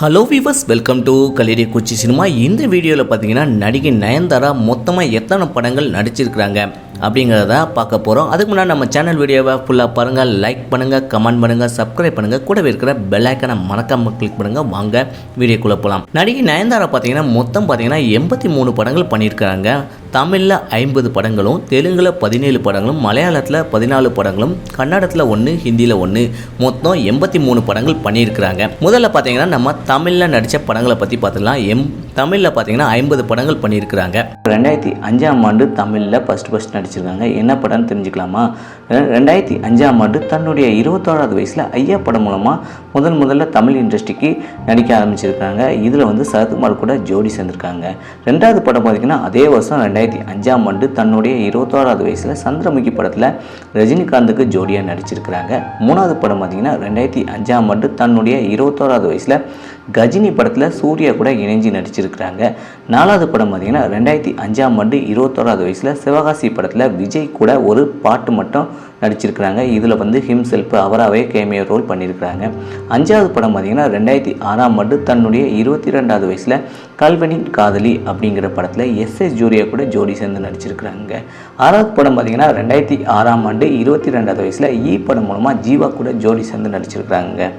Hello viewers welcome to கலேரி Kochi cinema இந்த வீடியோவில் பார்த்தீங்கன்னா நடிகை நயன்தாரா மொத்தமாக எத்தனை படங்கள் நடிச்சிருக்கிறாங்க அப்படிங்கிறத பார்க்க போகிறோம் அதுக்கு முன்னாடி நம்ம சேனல் வீடியோவை ஃபுல்லாக பாருங்கள் லைக் பண்ணுங்கள் கமெண்ட் பண்ணுங்கள் சப்ஸ்கிரைப் பண்ணுங்கள் கூடவே இருக்கிற பெல்லைக்கனை மறக்காம கிளிக் பண்ணுங்கள் வாங்க வீடியோக்குள்ளே போகலாம் நடிகை நயன்தாரா பார்த்தீங்கன்னா மொத்தம் பார்த்தீங்கன்னா எண்பத்தி மூணு படங்கள் பண்ணியிருக்கிறாங்க தமிழில் ஐம்பது படங்களும் தெலுங்கில் பதினேழு படங்களும் மலையாளத்தில் பதினாலு படங்களும் கன்னடத்தில் ஒன்று ஹிந்தியில் ஒன்று மொத்தம் எண்பத்தி மூணு படங்கள் பண்ணியிருக்கிறாங்க. முதல்ல பார்த்தீங்கன்னா நம்ம தமிழில் நடித்த படங்களை பற்றி பார்த்துக்கலாம் எம் தமிழில் பார்த்தீங்கன்னா ஐம்பது படங்கள் பண்ணியிருக்கிறாங்க. ரெண்டாயிரத்தி அஞ்சாம் ஆண்டு தமிழில் ஃபஸ்ட் ஃபஸ்ட் நடிச்சிருக்காங்க. என்ன படம்னு தெரிஞ்சுக்கலாமா? ரெண்டாயிரத்தி அஞ்சாம் ஆண்டு தன்னுடைய இருபத்தோராவது வயசில் ஐயா படம் மூலமாக முதல் முதல்ல தமிழ் இண்டஸ்ட்ரிக்கு நடிக்க ஆரம்பிச்சிருக்காங்க. இதில் வந்து சரத்குமார் கூட ஜோடி சேர்ந்திருக்காங்க. ரெண்டாவது படம் பார்த்தீங்கன்னா அதே வருஷம் ரெண்டாயிரத்தி அஞ்சாம் ஆண்டு தன்னுடைய இருபத்தோராவது வயசில் சந்திரமுகி படத்தில் ரஜினிகாந்துக்கு ஜோடியாக நடிச்சிருக்கிறாங்க. மூணாவது படம் பார்த்தீங்கன்னா ரெண்டாயிரத்தி அஞ்சாம் ஆண்டு தன்னுடைய இருபத்தோராவது வயசில் கஜினி படத்தில் சூர்யா கூட இணைஞ்சு நடிச்சிருக்கிறாங்க. நாலாவது படம் பார்த்தீங்கன்னா ரெண்டாயிரத்தி அஞ்சாம் ஆண்டு இருபத்தோராவது வயசில் சிவகாசி படத்தில் விஜய் கூட ஒரு பாட்டு மட்டும் நடிச்சிருக்கிறாங்க. இதில் வந்து ஹிம்செல்ஃப் அவராகவே கேமியோ ரோல் பண்ணியிருக்கிறாங்க அஞ்சாவது படம் பார்த்தீங்கன்னா ரெண்டாயிரத்தி ஆறாம் ஆண்டு தன்னுடைய இருபத்தி ரெண்டாவது வயசில் கல்வனின் காதலி அப்படிங்கிற படத்தில் எஸ் எஸ் ஜூரியா கூட ஜோடி சேர்ந்து நடிச்சிருக்கிறாங்க. ஆறாவது படம் பார்த்தீங்கன்னா ரெண்டாயிரத்தி ஆறாம் ஆண்டு இருபத்தி ரெண்டாவது வயசில் ஈ படம் மூலமாக ஜீவா கூட ஜோடி சேர்ந்து நடிச்சிருக்கிறாங்க.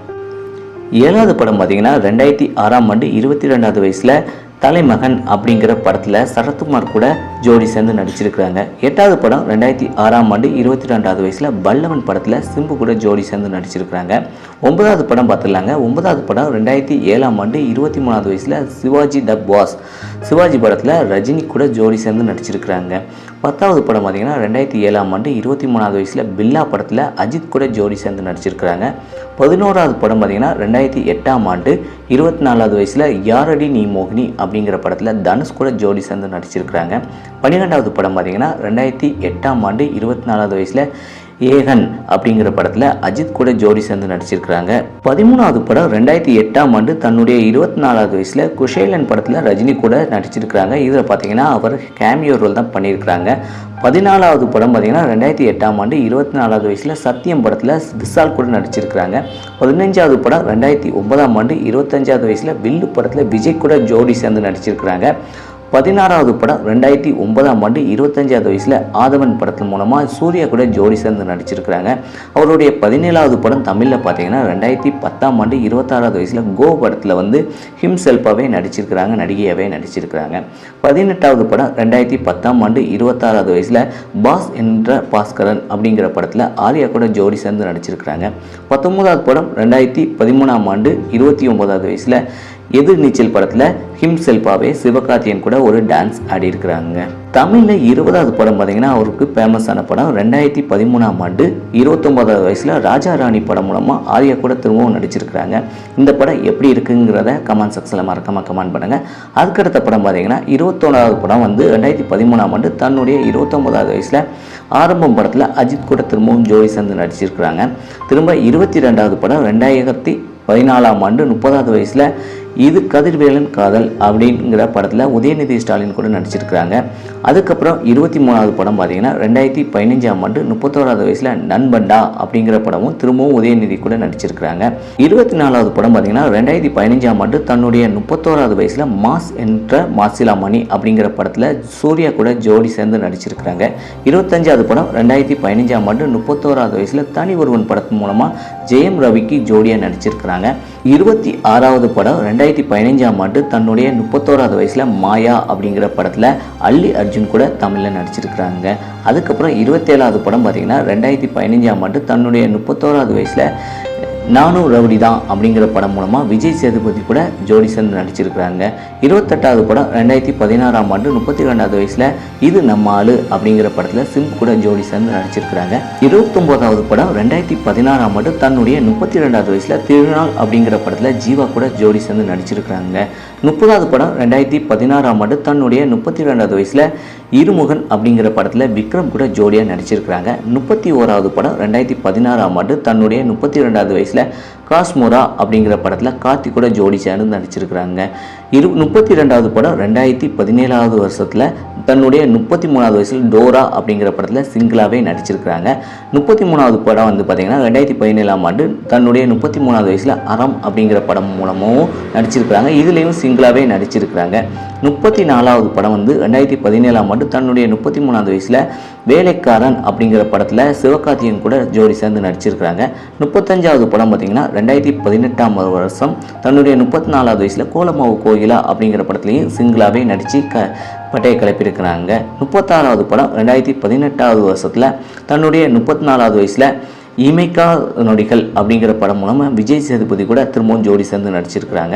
ஏழாவது படம் பார்த்தீங்கன்னா ரெண்டாயிரத்தி ஆறாம் ஆண்டு இருபத்தி ரெண்டாவது வயசில் தலைமகன் அப்படிங்கிற படத்தில் சரத்குமார் கூட ஜோடி சேர்ந்து நடிச்சிருக்கிறாங்க. எட்டாவது படம் ரெண்டாயிரத்தி ஆறாம் ஆண்டு இருபத்தி ரெண்டாவது வயசில் பல்லவன் படத்தில் சிம்பு கூட ஜோடி சேர்ந்து நடிச்சிருக்கிறாங்க. ஒன்பதாவது படம் பார்த்துடலாங்க ஒன்பதாவது படம் ரெண்டாயிரத்தி ஏழாம் ஆண்டு இருபத்தி மூணாவது வயசில் சிவாஜி த பாஸ். சிவாஜி படத்தில் ரஜினி கூட ஜோடி சேர்ந்து நடிச்சிருக்கிறாங்க. பத்தாவது படம் பார்த்தீங்கன்னா ரெண்டாயிரத்தி ஏழாம் ஆண்டு இருபத்தி மூணாவது வயசில் பில்லா படத்தில் அஜித் கூட ஜோடி சேர்ந்து நடிச்சிருக்கிறாங்க. பதினோராவது படம் பார்த்தீங்கன்னா ரெண்டாயிரத்தி எட்டாம் ஆண்டு இருபத்தி நாலாவது வயசில் யாரடி நீ மோகினி அப்படிங்கிற படத்தில் தனுஷ் கூட ஜோடி சேர்ந்து நடிச்சிருக்கிறாங்க. பன்னிரெண்டாவது படம் பார்த்தீங்கன்னா ரெண்டாயிரத்தி எட்டாம் ஆண்டு இருபத்தி நாலாவது வயசில் ஏகன் அப்படிங்கிற படத்தில் அஜித் கூட ஜோடி சேர்ந்து நடிச்சிருக்கிறாங்க. பதிமூணாவது படம் ரெண்டாயிரத்தி எட்டாம் ஆண்டு தன்னுடைய இருபத்தி நாலாவது வயசில் குஷேலன் படத்தில் ரஜினி கூட நடிச்சிருக்கிறாங்க. இதில் பார்த்தீங்கன்னா அவர் கேமியோ ரோல் தான் பண்ணியிருக்கிறாங்க. பதினாலாவது படம் பார்த்தீங்கன்னா ரெண்டாயிரத்தி எட்டாம் ஆண்டு இருபத்தி நாலாவது வயசில் சத்தியம் படத்தில் விஷால் கூட நடிச்சிருக்கிறாங்க. பதினஞ்சாவது படம் ரெண்டாயிரத்தி ஒன்பதாம் ஆண்டு இருபத்தஞ்சாவது வயசில் வில்லு படத்தில் விஜய் கூட ஜோடி சேர்ந்து நடிச்சிருக்கிறாங்க. பதினாறாவது படம் ரெண்டாயிரத்தி ஒன்பதாம் ஆண்டு இருபத்தஞ்சாவது வயசில் ஆதவன் படத்தின் மூலமாக சூர்யா கூட ஜோடி சேர்ந்து நடிச்சிருக்கிறாங்க. அவருடைய பதினேழாவது படம் தமிழில் பார்த்தீங்கன்னா ரெண்டாயிரத்தி பத்தாம் ஆண்டு இருபத்தாறாவது வயசில் கோ படத்தில் வந்து ஹிம் செல்ஃபாகவே நடிச்சிருக்கிறாங்க நடிகையாகவே நடிச்சிருக்கிறாங்க. பதினெட்டாவது படம் ரெண்டாயிரத்தி பத்தாம் ஆண்டு இருபத்தாறாவது வயசில் பாஸ் என்ற பாஸ்கரன் அப்படிங்கிற படத்தில் ஆர்யா கூட ஜோடி சேர்ந்து நடிச்சிருக்கிறாங்க. பத்தொன்பதாவது படம் ரெண்டாயிரத்தி பதிமூணாம் ஆண்டு இருபத்தி ஒன்பதாவது வயசில் எதிர் நீச்சல் படத்தில் ஹிம்செல்ஃபாவே சிவகார்த்தியன் கூட ஒரு டான்ஸ் ஆடி இருக்கிறாங்க தமிழில் இருபதாவது படம் பார்த்தீங்கன்னா அவருக்கு ஃபேமஸான படம். ரெண்டாயிரத்தி பதிமூணாம் ஆண்டு இருபத்தொம்போதாவது வயசில் ராஜா ராணி படம் மூலமாக ஆர்யா கூட திரும்பவும் நடிச்சிருக்கிறாங்க. இந்த படம் எப்படி இருக்குங்கிறத கமெண்ட் செக்ஷனில் மறக்காம கமெண்ட் பண்ணுங்கள் அதுக்கடுத்த படம் பார்த்தீங்கன்னா இருபத்தொன்னாவது படம் வந்து ரெண்டாயிரத்தி பதிமூணாம் ஆண்டு தன்னுடைய இருபத்தொம்போதாவது வயசில் ஆரம்பம் படத்தில் அஜித் கூட திரும்பவும் ஜோடி சேர்ந்து நடிச்சிருக்கிறாங்க. திரும்ப இருபத்தி ரெண்டாவது படம் ரெண்டாயிரத்தி பதினாலாம் ஆண்டு முப்பதாவது வயசில் இது கதிர்வேலன் காதல் அப்படிங்கிற படத்தில் உதயநிதி ஸ்டாலின் கூட நடிச்சிருக்கிறாங்க. அதுக்கப்புறம் இருபத்தி மூணாவது படம் பார்த்தீங்கன்னா ரெண்டாயிரத்தி பதினஞ்சாம் ஆண்டு முப்பத்தோராவது வயசில் நண்பண்டா அப்படிங்கிற படமும் திரும்பவும் உதயநிதி கூட நடிச்சிருக்கிறாங்க. இருபத்தி நாலாவது படம் பார்த்தீங்கன்னா ரெண்டாயிரத்தி பதினஞ்சாம் ஆண்டு தன்னுடைய முப்பத்தோராவது வயசில் மாஸ் என்ற மாசிலாமணி அப்படிங்கிற படத்தில் சூர்யா கூட ஜோடி சேர்ந்து நடிச்சிருக்கிறாங்க. இருபத்தஞ்சாவது படம் ரெண்டாயிரத்தி பதினஞ்சாம் ஆண்டு முப்பத்தோராவது வயசில் தனி ஒருவன் படத்தின் மூலமாக ஜெயம் ரவிக்கு ஜோடியாக நடிச்சிருக்கிறாங்க. இருபத்தி ஆறாவது படம் ரெண்டாயிரத்தி பதினஞ்சாம் ஆண்டு தன்னுடைய முப்பத்தோராவது வயசில் மாயா அப்படிங்கிற படத்தில் அல்லி அர்ஜுன் கூட தமிழில் நடிச்சிருக்கிறாங்க. அதுக்கப்புறம் இருபத்தேழாவது படம் பார்த்திங்கன்னா ரெண்டாயிரத்தி பதினஞ்சாம் ஆண்டு தன்னுடைய முப்பத்தோராவது வயசில் நானும் ரவுடி தான் அப்படிங்கிற படம் மூலமாக விஜய் சேதுபதி கூட ஜோடி சேர்ந்து நடிச்சிருக்கிறாங்க. இருபத்தெட்டாவது படம் ரெண்டாயிரத்தி பதினாறாம் ஆண்டு முப்பத்தி ரெண்டாவது வயசில் இது நம்ம ஆளு அப்படிங்கிற படத்தில் சிம் கூட ஜோடி சேர்ந்து நடிச்சிருக்கிறாங்க. இருபத்தொம்போதாவது படம் ரெண்டாயிரத்தி பதினாறாம் ஆண்டு தன்னுடைய முப்பத்தி ரெண்டாவது வயசில் திருநாள் அப்படிங்கிற படத்தில் ஜீவா கூட ஜோடி சேர்ந்து நடிச்சிருக்கிறாங்க. முப்பதாவது படம் ரெண்டாயிரத்தி பதினாறாம் ஆண்டு தன்னுடைய முப்பத்தி ரெண்டாவது வயசில் இருமுகன் அப்படிங்கிற படத்தில் விக்ரம் கூட ஜோடியாக நடிச்சிருக்கிறாங்க. முப்பத்தி ஓராவது படம் ரெண்டாயிரத்தி பதினாறாம் ஆண்டு தன்னுடைய முப்பத்தி ரெண்டாவது வயசில் காஸ்மோரா அப்படிங்கிற படத்தில் கார்த்தி கூட ஜோடி சேர்ந்து நடிச்சிருக்கிறாங்க. இரு முப்பத்தி ரெண்டாவது படம் ரெண்டாயிரத்தி பதினேழாவது வருஷத்தில் தன்னுடைய முப்பத்தி மூணாவது வயசில் டோரா அப்படிங்கிற படத்தில் சிங்கிளாகவே நடிச்சிருக்கிறாங்க. முப்பத்தி மூணாவது படம் வந்து பார்த்திங்கன்னா ரெண்டாயிரத்தி பதினேழாம் ஆண்டு தன்னுடைய முப்பத்தி மூணாவது வயசில் அறம் அப்படிங்கிற படம் மூலமும் நடிச்சிருக்கிறாங்க. இதுலேயும் சிங்கிளாகவே நடிச்சிருக்கிறாங்க. முப்பத்தி நாலாவது படம் வந்து ரெண்டாயிரத்தி பதினேழாம் ஆண்டு தன்னுடைய முப்பத்தி மூணாவது வயசில் வேலைக்காரன் அப்படிங்கிற படத்தில் சிவகார்த்தியன் கூட ஜோடி சேர்ந்து நடிச்சிருக்கிறாங்க. முப்பத்தஞ்சாவது படம் பார்த்திங்கன்னா ரெண்டாயிரத்தி பதினெட்டாம் வருஷம் தன்னுடைய முப்பத்தி நாலாவது வயசில் கோலமாவு கோயிலா அப்படிங்கிற படத்துலையும் சிங்கிளாகவே நடித்து க பட்டையை கிளப்பியிருக்கிறாங்க. முப்பத்தாறாவது படம் ரெண்டாயிரத்தி பதினெட்டாவது வருஷத்தில் தன்னுடைய முப்பத்தி நாலாவது வயசில் இமைக்கா நொடிகள் அப்படிங்கிற படம் மூலமாக விஜய் சேதுபதி கூட திரும்பவும் ஜோடி சேர்ந்து நடிச்சிருக்கிறாங்க.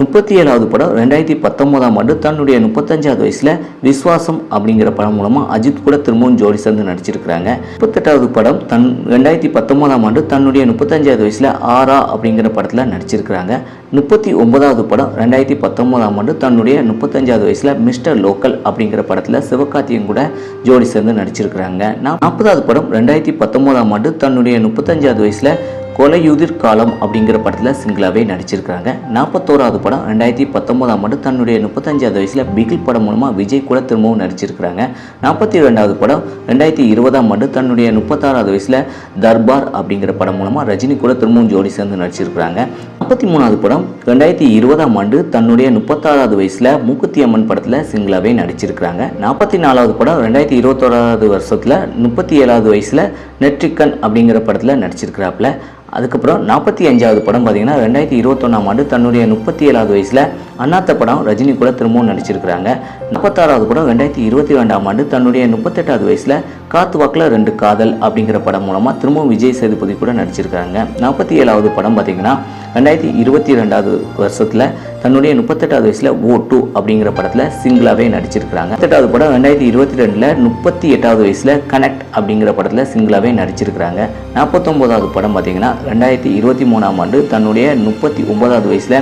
முப்பத்தி ஏழாவது படம் ரெண்டாயிரத்தி பத்தொம்போதாம் ஆண்டு தன்னுடைய முப்பத்தஞ்சாவது வயசில் விஸ்வாசம் அப்படிங்கிற படம் மூலமாக அஜித் கூட திரும்பவும் ஜோடி சேர்ந்து நடிச்சிருக்கிறாங்க. முப்பத்தெட்டாவது படம் தன் ரெண்டாயிரத்தி பத்தொம்போதாம் ஆண்டு தன்னுடைய முப்பத்தஞ்சாவது வயசில் ஆரா அப்படிங்கிற படத்தில் நடிச்சிருக்கிறாங்க. முப்பத்தி ஒன்பதாவது படம் ரெண்டாயிரத்தி பத்தொம்போதாம் ஆண்டு தன்னுடைய முப்பத்தஞ்சாவது வயசில் மிஸ்டர் லோக்கல் அப்படிங்கிற படத்தில் சிவகார்த்தியும் கூட ஜோடி சேர்ந்து நடிச்சிருக்கிறாங்க. நாற்பதாவது படம் ரெண்டாயிரத்தி பத்தொம்போதாம் ஆண்டு தன்னுடைய முப்பத்தஞ்சாவது வயசில் கொலையுதிர் காலம் அப்படிங்கிற படத்தில் சிங்கிளாகவே நடிச்சிருக்கிறாங்க. நாற்பத்தோராவது படம் ரெண்டாயிரத்தி பத்தொம்போதாம் ஆண்டு தன்னுடைய முப்பத்தஞ்சாவது வயசில் பிகில் படம் மூலமாக விஜய் கூட திரும்பவும் நடிச்சிருக்கிறாங்க. நாற்பத்தி ரெண்டாவது படம் ரெண்டாயிரத்தி இருபதாம் ஆண்டு தன்னுடைய முப்பத்தாறாவது வயசில் தர்பார் அப்படிங்கிற படம் மூலமாக ரஜினி கூட திரும்பவும் ஜோடி சேர்ந்து நடிச்சிருக்கிறாங்க. நாற்பத்தி மூணாவது படம் ரெண்டாயிரத்தி இருபதாம் ஆண்டு தன்னுடைய முப்பத்தாறாவது வயசில் மூக்குத்தி அம்மன் படத்தில் சிங்கிளாகவே நடிச்சிருக்கிறாங்க. நாற்பத்தி நாலாவது படம் ரெண்டாயிரத்தி இருபத்தோராவது வருஷத்தில் முப்பத்தி ஏழாவது வயசில் நெட்ரிக்கன் அப்படிங்கிற படத்தில் நடிச்சிருக்கிறாப்புல. அதுக்கப்புறம் நாற்பத்தி அஞ்சாவது படம் பார்த்தீங்கன்னா ரெண்டாயிரத்தி இருபத்தொன்னாம் ஆண்டு தன்னுடைய முப்பத்தி ஏழாவது வயசில் அண்ணாத்த படம் ரஜினி கூட திரும்பவும் நடிச்சிருக்கிறாங்க. நாற்பத்தாறாவது படம் ரெண்டாயிரத்தி இருபத்தி ரெண்டாம் ஆண்டு தன்னுடைய முப்பத்தெட்டாவது வயசில் காத்து வாக்கில் ரெண்டு காதல் அப்படிங்கிற படம் மூலமாக திரும்பவும் விஜய் சேதுபதி கூட நடிச்சிருக்காங்க. நாற்பத்தி ஏழாவது படம் பார்த்தீங்கன்னா ரெண்டாயிரத்தி இருபத்தி ரெண்டாவது வருஷத்தில் தன்னுடைய முப்பத்தெட்டாவது வயசில் ஓ டூ அப்படிங்கிற படத்தில் சிங்கிளாகவே நடிச்சிருக்கிறாங்க. முப்பத்தெட்டாவது படம் ரெண்டாயிரத்தி இருபத்தி ரெண்டில் முப்பத்தி எட்டாவது வயசில் கனெக்ட் அப்படிங்கிற படத்தில் சிங்கிளாகவே நடிச்சிருக்கிறாங்க. நாற்பத்தொம்போதாவது படம் பார்த்தீங்கன்னா ரெண்டாயிரத்தி இருபத்தி மூணாம் ஆண்டு தன்னுடைய முப்பத்தி ஒன்பதாவது வயசில்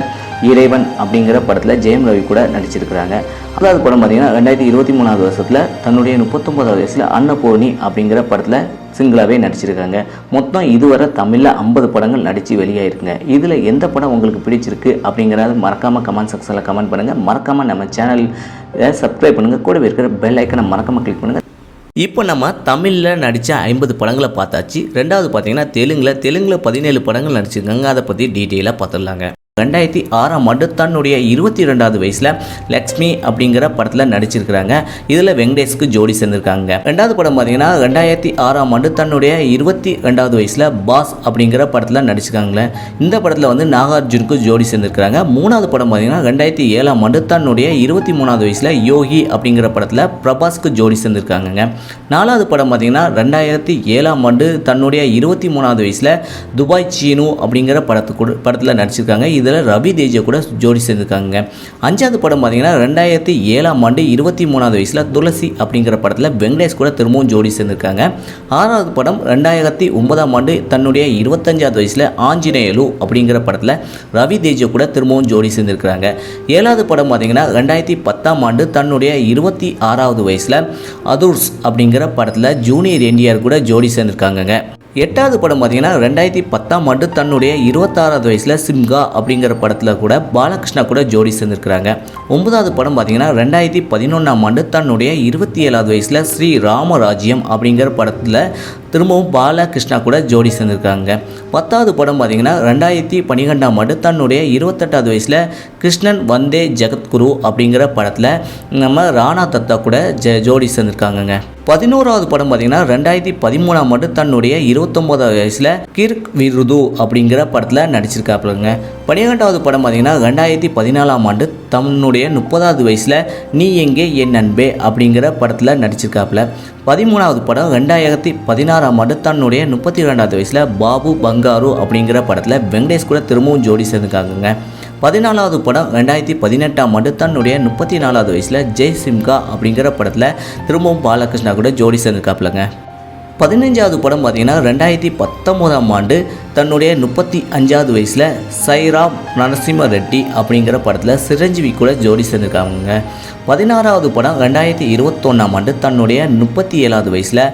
இறைவன் அப்படிங்கிற படத்தில் ஜெயம் ரவி கூட நடிச்சிருக்கிறாங்க. அதாவது படம் பார்த்தீங்கன்னா ரெண்டாயிரத்தி இருபத்தி மூணாவது வருஷத்தில் தன்னுடைய முப்பத்தொம்போதாவது வயசில் அன்னபூர்ணி அப்படிங்கிற படத்தில் சிங்கிளாகவே நடிச்சிருக்காங்க. மொத்தம் இதுவரை தமிழில் ஐம்பது படங்கள் நடித்து வெளியாயிருக்குங்க. இதில் எந்த படம் உங்களுக்கு பிடிச்சிருக்கு அப்படிங்கிறத மறக்காமல் கமெண்ட் செக்ஷனில் கமெண்ட் பண்ணுங்கள் மறக்காமல் நம்ம சேனல் சப்ஸ்கிரைப் பண்ணுங்கள் கூடவே இருக்கிற பெல் ஐக்கனை மறக்காமல் கிளிக் பண்ணுங்கள் இப்போ நம்ம தமிழில் நடித்த ஐம்பது படங்களை பார்த்தாச்சு. ரெண்டாவது பார்த்தீங்கன்னா தெலுங்கில் தெலுங்கில் பதினேழு படங்கள் நடிச்சிருக்காங்க. அதை பற்றி டீட்டெயிலாக பார்த்துடலாங்க ரெண்டாயிரத்தி ஆறாம் ஆண்டு தன்னுடைய இருபத்தி ரெண்டாவது வயசில் லக்ஷ்மி அப்படிங்கிற படத்தில் நடிச்சிருக்கிறாங்க. இதில் வெங்கடேஷ்க்கு ஜோடி சேர்ந்திருக்காங்க. ரெண்டாவது படம் பார்த்தீங்கன்னா ரெண்டாயிரத்தி ஆறாம் ஆண்டு தன்னுடைய இருபத்தி ரெண்டாவது வயசில் பாஸ் அப்படிங்கிற படத்தில் நடிச்சிருக்காங்களே. இந்த படத்தில் வந்து நாகார்ஜுனுக்கு ஜோடி சேர்ந்திருக்கிறாங்க. மூணாவது படம் பார்த்தீங்கன்னா ரெண்டாயிரத்தி ஏழாம் ஆண்டு தன்னுடைய இருபத்தி மூணாவது வயசில் யோகி அப்படிங்கிற படத்தில் பிரபாஸ்க்கு ஜோடி சேர்ந்திருக்காங்க நாலாவது படம் பார்த்தீங்கன்னா ரெண்டாயிரத்தி ஏழாம் ஆண்டு தன்னுடைய இருபத்தி மூணாவது வயசில் துபாய் சீனு அப்படிங்கிற படத்து கூட படத்தில் நடிச்சிருக்காங்க. இதில் ரவி தேஜா கூட ஜோடி சேர்ந்துருக்காங்க. அஞ்சாவது படம் பார்த்தீங்கன்னா ரெண்டாயிரத்தி ஏழாம் ஆண்டு இருபத்தி மூணாவது வயசில் துளசி அப்படிங்கிற படத்தில் வெங்கடேஷ் கூட திரும்பவும் ஜோடி சேர்ந்துருக்காங்க. ஆறாவது படம் ரெண்டாயிரத்தி ஒன்பதாம் ஆண்டு தன்னுடைய இருபத்தஞ்சாவது வயசில் ஆஞ்சநேயலு அப்படிங்கிற படத்தில் ரவி தேஜா கூட திரும்பவும் ஜோடி சேர்ந்திருக்கிறாங்க. ஏழாவது படம் பார்த்தீங்கன்னா ரெண்டாயிரத்தி பத்தாம் ஆண்டு தன்னுடைய இருபத்தி ஆறாவது வயசில் அதுர்ஸ் அப்படிங்கிற படத்தில் ஜூனியர் என்டிஆர் கூட ஜோடி சேர்ந்திருக்காங்கங்க. எட்டாவது படம் பார்த்தீங்கன்னா ரெண்டாயிரத்தி பத்தாம் ஆண்டு தன்னுடைய இருபத்தாறாவது வயசில் சிம்கா அப்படிங்கிற படத்தில் கூட பாலகிருஷ்ணா கூட ஜோடி சேர்ந்திருக்கிறாங்க. ஒன்பதாவது படம் பார்த்தீங்கன்னா ரெண்டாயிரத்தி பதினொன்றாம் ஆண்டு தன்னுடைய இருபத்தி ஏழாவது வயசில் ஸ்ரீ ராமராஜ்யம் அப்படிங்கிற படத்தில் திரும்பவும் பாலகிருஷ்ணா கூட ஜோடி சேர்ந்திருக்காங்க. பத்தாவது படம் பார்த்தீங்கன்னா ரெண்டாயிரத்தி பன்னிரெண்டாம் ஆண்டு தன்னுடைய இருபத்தெட்டாவது வயசில் கிருஷ்ணன் வந்தே ஜெகத்குரு அப்படிங்கிற படத்தில் நம்ம ராணா தத்தா கூட ஜ ஜோடி சேர்ந்திருக்காங்கங்க. பதினோராவது படம் பார்த்தீங்கன்னா ரெண்டாயிரத்தி பதிமூணாம் ஆண்டு தன்னுடைய இருபத்தொம்போதாவது வயசில் கிர்க் விருது அப்படிங்கிற படத்தில் நடிச்சிருக்காப்புலங்க. பன்னிரெண்டாவது படம் பார்த்தீங்கன்னா ரெண்டாயிரத்தி பதினாலாம் ஆண்டு தன்னுடைய முப்பதாவது வயசில் நீ எங்கே என் நண்பே அப்படிங்கிற படத்தில் நடிச்சிருக்காப்புல. பதிமூணாவது படம் ரெண்டாயிரத்தி பதினாறாம் ஆண்டு தன்னுடைய முப்பத்தி ரெண்டாவது வயசில் பாபு பங்காரு அப்படிங்கிற படத்தில் வெங்கடேஷ் கூட திரும்பவும் ஜோடி சேர்ந்துருக்காங்க பதினாலாவது படம் ரெண்டாயிரத்தி பதினெட்டாம் ஆண்டு தன்னுடைய முப்பத்தி நாலாவது வயசில் ஜெய் சிம்கா அப்படிங்கிற படத்தில் திரும்பவும் பாலகிருஷ்ணா கூட ஜோடி சேர்ந்துருக்காப்புலங்க. பதினஞ்சாவது படம் பார்த்தீங்கன்னா ரெண்டாயிரத்தி பத்தொம்போதாம் ஆண்டு தன்னுடைய முப்பத்தி அஞ்சாவது வயசில் சைராம் நரசிம்ம ரெட்டி அப்படிங்கிற படத்தில் சிரஞ்சீவி கூட ஜோடி சேர்ந்துருக்காங்க பதினாறாவது படம் ரெண்டாயிரத்தி இருபத்தொன்னாம் ஆண்டு தன்னுடைய முப்பத்தி ஏழாவது வயசில்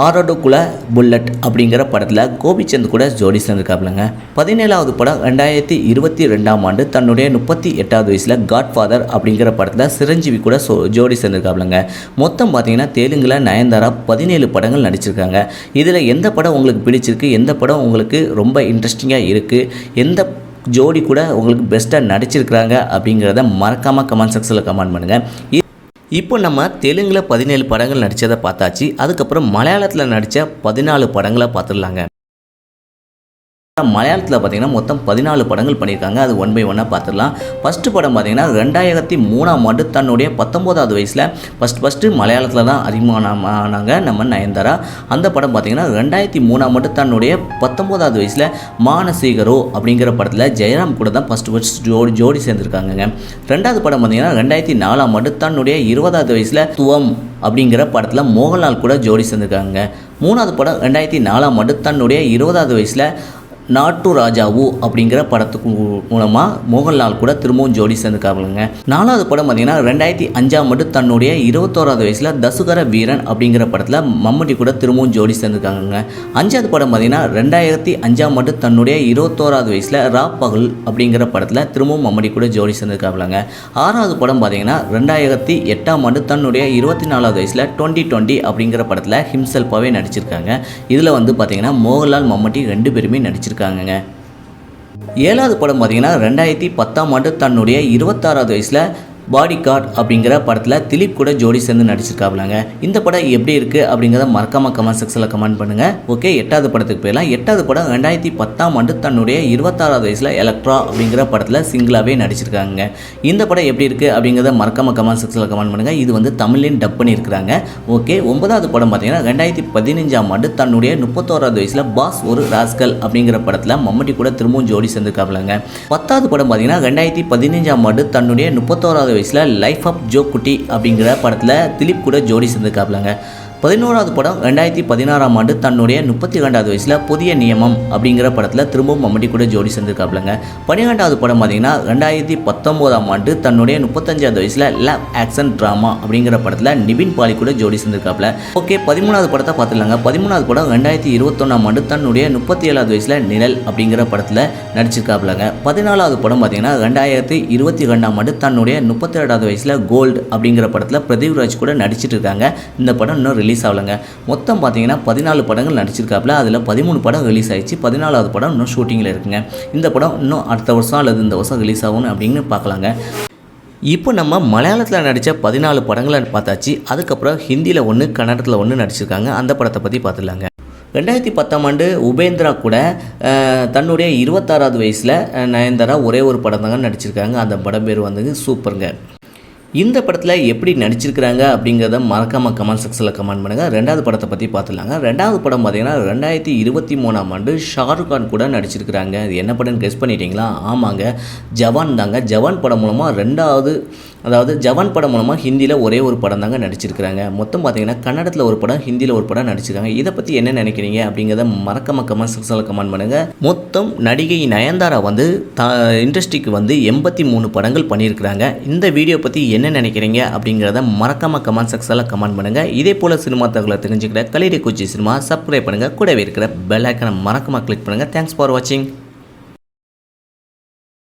ஆரோடுக்குல புல்லட் அப்படிங்கிற படத்தில் கோபிச்சந்த் கூட ஜோடி சேர்ந்துருக்காப்லங்க பதினேழாவது படம் ரெண்டாயிரத்தி இருபத்தி ரெண்டாம் ஆண்டு தன்னுடைய முப்பத்தி எட்டாவது வயசில் காட்ஃபாதர் அப்படிங்கிற படத்தில் சிரஞ்சீவி கூட சோ ஜோடி சேர்ந்துருக்காப்லங்க மொத்தம் பார்த்தீங்கன்னா தெலுங்கில் நயன்தாரா பதினேழு படங்கள் நடிச்சிருக்காங்க. இதில் எந்த படம் உங்களுக்கு பிடிச்சிருக்கு? எந்த படம் உங்களுக்கு ரொம்ப இன்ட்ரெஸ்டிங்காக இருக்குது எந்த ஜோடி கூட உங்களுக்கு பெஸ்ட்டாக நடிச்சிருக்கிறாங்க அப்படிங்கிறத மறக்காமல் கமெண்ட் செக்ஷனில் கமெண்ட் பண்ணுங்கள் இப்போ நம்ம தெலுங்கில் பதினேழு படங்கள் நடித்ததை பார்த்தாச்சு அதுக்கப்புறம் மலையாளத்தில் நடித்த பதினாலு படங்களை பார்த்துடலாங்க. மலையாளத்தில் பார்த்தீங்கன்னா மொத்தம் பதினாலு படங்கள் பண்ணியிருக்காங்க. அது ஒன் பை ஒன்னாக பார்த்துடலாம் ஃபஸ்ட்டு படம் பார்த்தீங்கன்னா ரெண்டாயிரத்தி மூணாம் ஆண்டு தன்னுடைய பத்தொம்போதாவது வயசில் ஃபஸ்ட் ஃபஸ்ட்டு மலையாளத்தில் தான் அதிகமானாங்க நம்ம நயன்தாரா. அந்த படம் பார்த்தீங்கன்னா ரெண்டாயிரத்தி மூணாம் ஆண்டு தன்னுடைய பத்தொம்போதாவது வயசில் மானசீகரோ அப்படிங்கிற படத்தில் ஜெயராம் கூட தான் ஃபஸ்ட்டு ஃபஸ்ட் ஜோடி ஜோடி சேர்ந்துருக்காங்க ரெண்டாவது படம் பார்த்தீங்கன்னா ரெண்டாயிரத்தி நாலாம் ஆண்டு தன்னுடைய இருபதாவது வயசில் துவம் அப்படிங்கிற படத்தில் மோகன்லால் கூட ஜோடி சேர்ந்துருக்காங்க மூணாவது படம் ரெண்டாயிரத்தி நாலாம் ஆண்டு தன்னுடைய இருபதாவது வயசில் நாட்டு ராஜாவு அப்படிங்கிற படத்துக்கு மூலமாக மோகன்லால் கூட திரும்பவும் ஜோடி சேர்ந்துருக்காங்க நாலாவது படம் பார்த்தீங்கன்னா ரெண்டாயிரத்தி அஞ்சாம் ஆண்டு தன்னுடைய இருபத்தோராவது வயசில் தசுகர வீரன் அப்படிங்கிற படத்தில் மம்முட்டி கூட திரும்பவும் ஜோடி சேர்ந்துருக்காங்க அஞ்சாவது படம் பார்த்தீங்கன்னா ரெண்டாயிரத்தி அஞ்சாம் ஆண்டு தன்னுடைய இருபத்தோராவது வயசில் ரா பகல் அப்படிங்கிற படத்தில் திரும்பவும் மம்முட்டி கூட ஜோடி சேர்ந்துருக்காங்க ஆறாவது படம் பார்த்தீங்கன்னா ரெண்டாயிரத்தி எட்டாம் ஆண்டு தன்னுடைய இருபத்தி நாலாவது வயசில் டுவெண்ட்டி டுவெண்ட்டி அப்படிங்கிற படத்தில் ஹிம்செல்ஃபாகவே நடிச்சிருக்காங்க. இதில் வந்து பார்த்தீங்கன்னா மோகன்லால் மம்முட்டி ரெண்டு பேருமே நடிச்சிருக்காங்க. இருக்காங்கங்க ஏழாவது படம் பார்த்தீங்கன்னா ரெண்டாயிரத்தி பத்தாம் ஆண்டு தன்னுடைய இருபத்தாறாவது வயசில் பாடி கார்டு அப்படிங்கிற படத்தில் திலீப் கூட ஜோடி சேர்ந்து நடிச்சிருக்காப்லாங்க. இந்த படம் எப்படி இருக்குது அப்படிங்கிறத மறக்காம கமெண்ட் செக்ஷனில் கமெண்ட் பண்ணுங்கள் ஓகே எட்டாவது படத்துக்கு போயிடலாம். எட்டாவது படம் ரெண்டாயிரத்தி பத்தாம் ஆண்டு தன்னுடைய இருபத்தாறாவது வயசில் எலக்ட்ரா அப்படிங்கிற படத்தில் சிங்கிளாகவே நடிச்சிருக்காங்க இந்த படம் எப்படி இருக்குது அப்படிங்கிறத மறக்காம கமெண்ட் செக்ஷனில் கமெண்ட் பண்ணுங்கள் இது வந்து தமிழ்லையும் டப் பண்ணியிருக்கிறாங்க. ஓகே ஒன்பதாவது படம் பார்த்தீங்கன்னா ரெண்டாயிரத்தி பதினஞ்சாம் ஆண்டு தன்னுடைய முப்பத்தோராவது வயசில் பாஸ் ஒரு ராஸ்கல் அப்படிங்கிற படத்தில் மம்மட்டி கூட திரும்பவும் ஜோடி சேர்ந்துருக்காப்லாங்க. பத்தாவது படம் பார்த்தீங்கன்னா ரெண்டாயிரத்தி பதினஞ்சாம் ஆண்டு தன்னுடைய முப்பத்தோராவது வயசில் லைஃப் ஆஃப் ஜோ குட்டி அப்படிங்கிற படத்தில் திலீப் கூட ஜோடி சேர்ந்துருக்காப்லாங்க. பதினோராவது படம் ரெண்டாயிரத்தி பதினாறாம் ஆண்டு தன்னுடைய முப்பத்தி ரெண்டாவது வயசில் புதிய நியமம் அப்படிங்கிற படத்தில் திரும்பவும் மம்மட்டி கூட ஜோடி சேர்ந்துருக்காப்லங்க பன்னிரெண்டாவது படம் பார்த்தீங்கன்னா ரெண்டாயிரத்தி பத்தொம்போதாம் ஆண்டு தன்னுடைய முப்பத்தஞ்சாவது வயசில் லவ் ஆக்ஷன் ட்ராமா அப்படிங்கிற படத்தில் நிபின் பாலி கூட ஜோடி சேர்ந்துருக்காப்ல ஓகே பதிமூணாவது படத்தை பார்த்துலாங்க பதிமூணாவது படம் ரெண்டாயிரத்தி இருபத்தொன்னாம் ஆண்டு தன்னுடைய முப்பத்தி ஏழாவது வயசில் நிழல் அப்படிங்கிற படத்தில் நடிச்சிருக்காப்லங்க பதினாலாவது படம் பார்த்தீங்கன்னா ரெண்டாயிரத்தி இருபத்தி ரெண்டாம் ஆண்டு தன்னுடைய முப்பத்தி ரெண்டாவது வயசில் கோல்டு அப்படிங்கிற படத்தில் பிரதீப்ராஜ் கூட நடிச்சிட்டு இருக்காங்க. இந்த படம் இன்னும் ரிலீஸ் ஆகலைங்க. மொத்தம் பார்த்தீங்கன்னா பதினாலு படங்கள் நடிச்சிருக்காப்புல. அதில் பதிமூணு படம் ரிலீஸ் ஆயிடுச்சு. பதினாலாவது படம் இன்னும் ஷூட்டிங்கில் இருக்குங்க. இந்த படம் இன்னும் அடுத்த வருஷம் அல்லது இந்த வருஷம் ரிலீஸ் ஆகும் அப்படின்னு பார்க்கலாங்க. இப்போ நம்ம மலையாளத்தில் நடித்த பதினாலு படங்களை பார்த்தாச்சு. அதுக்கப்புறம் ஹிந்தியில் ஒன்று கன்னடத்தில் ஒன்று நடிச்சிருக்காங்க. அந்த படத்தை பற்றி பார்த்துடலாங்க. ரெண்டாயிரத்தி பத்தாம் ஆண்டு உபேந்திரா கூட தன்னுடைய இருபத்தாறாவது வயசில் நயன்தாரா ஒரே ஒரு படம் தாங்க நடிச்சிருக்காங்க. அந்த படம் பேர் வந்து சூப்பருங்க. இந்த படத்தில் எப்படி நடிச்சிருக்கிறாங்க அப்படிங்கிறத மறக்காமல் கமெண்ட் செக்ஷனில் கமெண்ட் பண்ணுங்கள் ரெண்டாவது படத்தை பற்றி பார்த்துலாங்க ரெண்டாவது படம் பார்த்தீங்கன்னா ரெண்டாயிரத்தி இருபத்தி மூணாம் ஆண்டு ஷாருக் கான் கூட நடிச்சிருக்கிறாங்க. அது என்ன படம்னு கெஸ் பண்ணிட்டீங்களா? ஆமாங்க. ஜவான் தாங்க. ஜவான் படம் மூலமாக ரெண்டாவது அதாவது ஜவான் படம் மூலமாக ஹிந்தியில் ஒரே ஒரு படம் தாங்க நடிச்சிருக்கிறாங்க. மொத்தம் பார்த்தீங்கன்னா கன்னடத்தில் ஒரு படம் ஹிந்தியில் ஒரு படம் நடிச்சிருக்காங்க. இதை பற்றி என்ன நினைக்கிறீங்க அப்படிங்கிறத மறக்காம கமெண்ட் செக்ஷனில் கமெண்ட் பண்ணுங்கள் மொத்தம் நடிகை நயன்தாரா வந்து த இண்டஸ்ட்ரிக்கு வந்து எண்பத்தி மூணு படங்கள் பண்ணியிருக்கிறாங்க. இந்த வீடியோ பற்றி என்ன என்ன நினைக்கிறீங்க அப்படிங்கிறத மறக்காம கமெண்ட் செக்ஷனில் கமெண்ட் பண்ணுங்கள் இதே போல் சினிமா தகவலை தெரிஞ்சுக்கிற கலிரி குச்சி சினிமா சப்ஸ்கிரைப் பண்ணுங்கள் கூடவே இருக்கிற பெல் ஐக்கனை மறக்காம கிளிக் பண்ணுங்கள் தேங்க்ஸ் ஃபார் வாட்சிங்